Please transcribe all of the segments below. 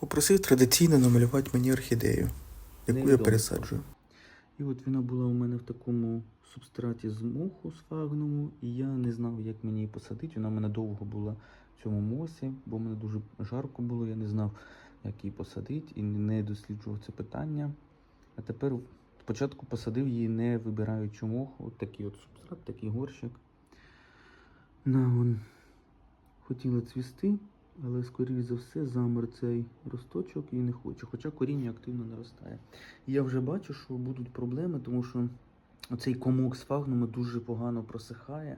Попросив традиційно намалювати мені орхідею, яку я пересаджую. І от вона була у мене в такому субстраті з моху сфагному, і я не знав, як мені її посадити. Вона в мене довго була в цьому мосі, бо в мене дуже жарко було, я не знав, як її посадити, і не досліджував це питання. А тепер спочатку посадив її, не вибираючи мох. От такий от субстрат, такий горщик. На, он. Хотіла цвісти, але, скоріш за все, замер цей росточок і не хоче. Хоча коріння активно наростає. Я вже бачу, що будуть проблеми, тому що оцей комок з фагнуми дуже погано просихає.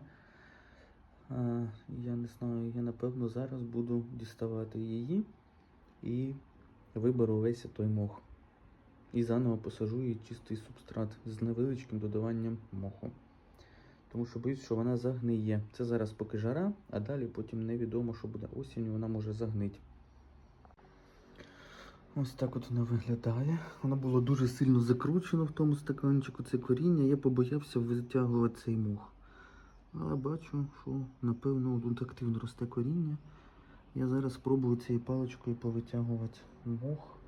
Я не знаю, я напевно зараз буду діставати її і виберу весь той мох. І заново посажу її чистий субстрат з невеличким додаванням моху. Тому що боюсь, що вона загниє. Це зараз поки жара, а далі потім невідомо, що буде осінню, вона може загнити. Ось так от вона виглядає. Воно було дуже сильно закручено в тому стаканчику це коріння. Я побоявся витягувати цей мох. Але бачу, що напевно тут активно росте коріння. Я зараз спробую цією паличкою повитягувати мох,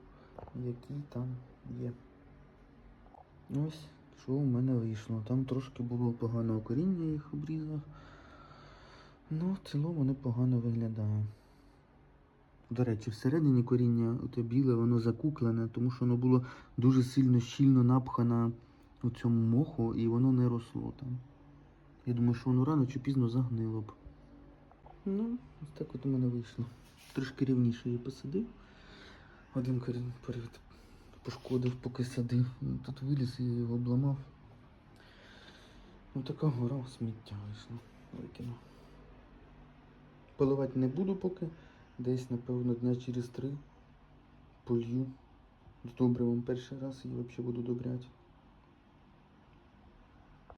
який там є. Ось, що у мене вийшло. Там трошки було поганого коріння, я їх обрізав. Ну, в цілому непогано виглядає. До речі, всередині коріння оте біле, воно закуклене, тому що воно було дуже сильно щільно напхано у цьому моху і воно не росло там. Я думаю, що воно рано чи пізно загнило б. Ну, ось так от у мене вийшло. Трошки рівніше її посадив. Один корінь перед пошкодив, поки садив. Ну, Тут виліз і його обламав. Ну така гора сміття вийшла. Викинув. Поливати не буду поки. Десь, напевно, дня через три полью з добривом перший раз і взагалі буду добряти.